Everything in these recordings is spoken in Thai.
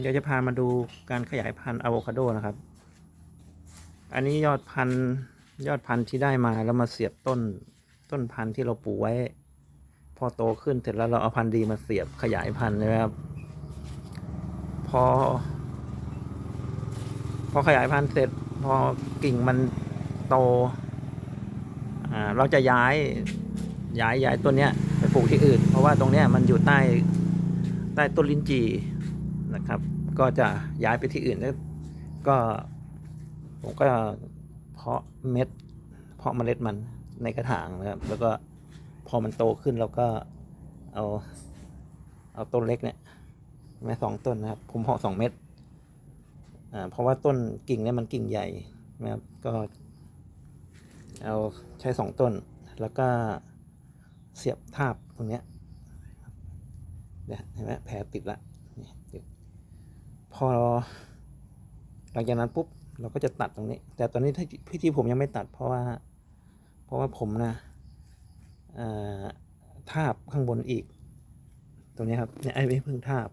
เดี๋ยวจะพามาดูการขยายพันธุ์อะโวคาโดนะครับ อันนี้ยอดพันธุ์ยอดพันธุ์ที่ได้มาแล้วมาเสียบต้นต้นพันธุ์ที่เราปลูกไว้ พอโตขึ้นเสร็จแล้วเราเอาพันธุ์ดีมาเสียบขยายพันธุ์นะครับ พอ พอขยายพันธุ์เสร็จ พอกิ่งมันโตอ่าเราจะย้ายย้ายย้ายต้นเนี้ยไปปลูกที่อื่น เพราะว่าตรงเนี้ยมันอยู่ใต้ใต้ต้นลิ้นจี่ นะครับ ก็จะย้ายไปที่อื่นแล้วก็ผมก็เพาะเม็ด เพาะเมล็ดมันในกระถางนะครับ แล้วก็พอมันโตขึ้นเราก็เอาเอาต้นเล็กเนี่ยแม่สองต้นนะครับ ผมเพาะสองเม็ดอ่าเพราะว่าต้นกิ่งเนี่ยมันกิ่งใหญ่นะครับก็เอาใช้สองต้น แล้วก็เสียบทาบตรงเนี้ยเนี่ยเห็นไหมแผลติดละ พอหลังจากนั้นปุ๊บเราก็จะตัดตรงนี้ แต่ตอนนี้ที่ที่ที่ผมยังไม่ตัดเพราะว่า เพราะว่าผมนะเอ่อทาบข้างบนอีก ตรงนี้ครับเนี่ยไอ้ไม่เพิ่งทาบ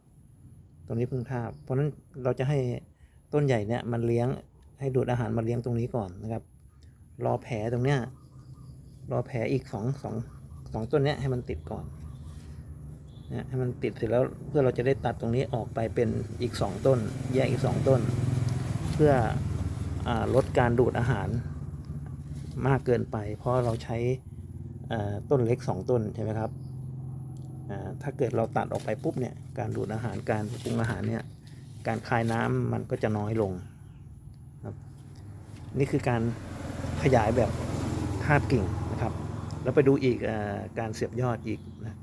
ตรงนี้เพิ่งทาบ เพราะฉะนั้นเราจะให้ต้นใหญ่เนี่ยมันเลี้ยงให้ดูดอาหารมาเลี้ยงตรงนี้ก่อนนะครับ รอแผลตรงเนี้ยรอแผลอีกสองสองสองต้นเนี้ยให้มันติดก่อน นะให้มันติดเสร็จแล้วเพื่อเราจะได้ตัดตรงนี้ออกไปเป็นอีกสองต้น แยกอีกสองต้น เพื่ออลดการดูดอาหารมากเกินไป เพราะเราใช้ต้นเล็กสองต้นใช่ไหมครับถ้าเกิดเราตัดออกไปปุ๊บเนี่ยการดูดอาหารการปรุงอาหารเนี่ยการคายน้ำมันก็จะน้อยลงครับนี่คือการขยายแบบทาบกิ่งนะครับ แล้วไปดูอีกอการเสียบยอดอีกนะ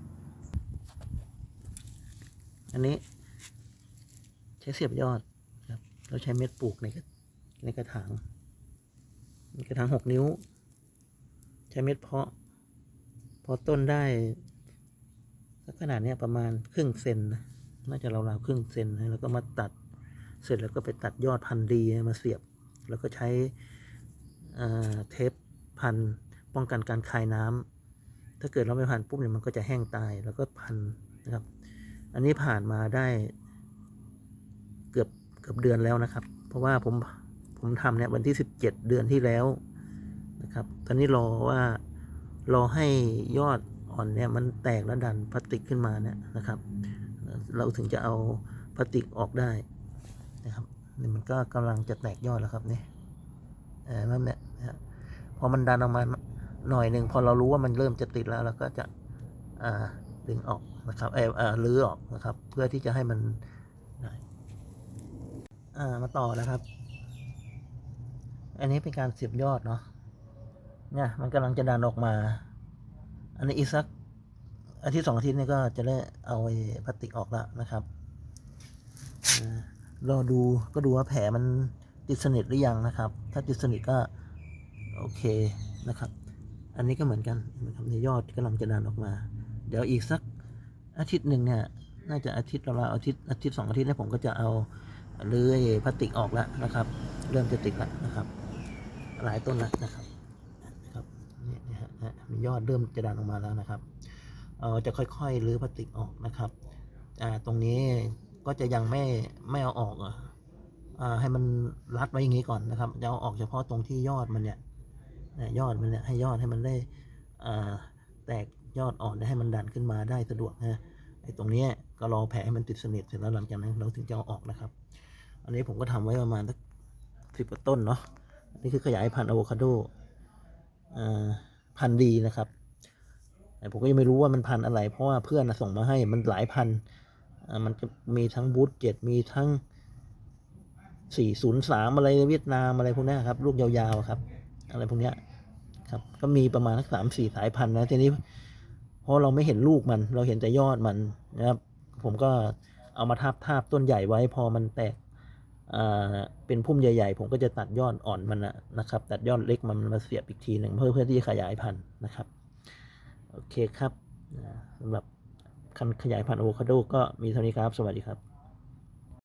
อันนี้ ใช้เสียบยอดครับ เราใช้เม็ดปลูกในกระในกระถางกระถางหกนิ้ว ใช้เม็ดเพาะ พอต้นได้สักขนาดเนี้ยประมาณครึ่งเซนนะน่าจะราวๆครึ่งเซนนะแล้วก็มาตัดเสร็จแล้วก็ไปตัดยอดพันธุ์ดีมาเสียบ แล้วก็ใช้เทปพันป้องกันการคายน้ำถ้าเกิดเราไม่พันปุ๊บเนี่ยมันก็จะแห้งตายแล้วก็พันนะครับ อันนี้ผ่านมาได้เกือบเกือบเดือนแล้วนะครับ เพราะว่าผมผมทำเนี่ยวันที่สิบเจ็ดเดือนที่แล้วนะครับ ตอนนี้รอว่ารอให้ยอดอ่อนเนี่ยมันแตกแล้วดันพลาสติกขึ้นมาเนี่ยนะครับ เราถึงจะเอาพลาสติกออกได้นะครับนี่มันก็กำลังจะแตกยอดแล้วครับเนี่ยเออนั่นแหละนะฮะพอมันดันออกมาหน่อยหนึ่งพอเรารู้ว่ามันเริ่มจะติดแล้วเราก็จะอ่าดึงออก นะครับเออเออลื้อออกนะครับ เพื่อที่จะให้มันอ่ามาต่อนะครับ อันนี้เป็นการเสียบยอดเนาะเนี่ยมันกำลังจะดันออกมา อันนี้อีกสักอาทิตย์สองอาทิตย์นี่ก็จะได้เอาไอ้พลาสติกออกแล้วนะครับรอดูก็ดูว่าแผลมันติดสนิทหรือยังนะครับ ถ้าติดสนิทก็โอเคนะครับ อันนี้ก็เหมือนกันนะครับในยอดกำลังจะดันออกมา เดี๋ยวอีกสัก อาทิตย์หนึ่งเนี่ยน่าจะอาทิตย์ละอาทิตย์อาทิตย์สองอาทิตย์เนี่ยผมก็จะเอาเลื่อยพลาสติกออกแล้วนะครับ เริ่มจะติดแล้วนะครับ หลายต้นแล้วนะครับนะครับนี่นะฮะมียอดเริ่มจะดันออกมาแล้วนะครับเออจะค่อยๆรื้อพลาสติกออกนะครับอ่าตรงนี้ก็จะยังไม่ไม่เอาออกอะอ่าให้มันรัดไว้อย่างนี้ก่อนนะครับจะเอาออกเฉพาะตรงที่ยอดมันเนี่ยยอดมันเนี่ยให้ยอดให้มันได้อ่าแตก ยอดอ่อนให้มันดันขึ้นมาได้สะดวกนะไอ้ตรงนี้ก็รอแผลให้มันติดสนิทเสร็จแล้วหลังจากนั้นเราถึงจะเอาออกนะครับ อันนี้ผมก็ทำไว้ประมาณสักสิบกว่าต้นเนาะอันนี่คือขยายพันธุ์อะโวคาโดอ่าพันธุ์ดีนะครับแต่ผมก็ยังไม่รู้ว่ามันพันธุ์อะไร เพราะว่าเพื่อนส่งมาให้มันหลายพันธุ์อ่ามันจะมีทั้งบูทเจ็ดมีทั้งสี่ศูนย์สามอะไรเวียดนามอะไรพวกนี้ครับลูกยาวๆครับ อะไรพวกนี้ครับ ก็มีประมาณสักสามสี่สายพันธุ์นะทีนี้ เพราะเราไม่เห็นลูกมัน เราเห็นแต่ยอดมันนะครับ ผมก็เอามาทาบทาบต้นใหญ่ไว้พอมันแตกอ่าเป็นพุ่มใหญ่ ๆ ผมก็จะตัดยอดอ่อนมันนะครับ ตัดยอดเล็กมันมาเสียบอีกทีหนึ่งเพื่อเพื่อที่จะขยายพันธุ์นะครับ โอเคครับสำหรับการขยายพันธุ์อะโวคาโดก็มีเท่านี้ครับ สวัสดีครับ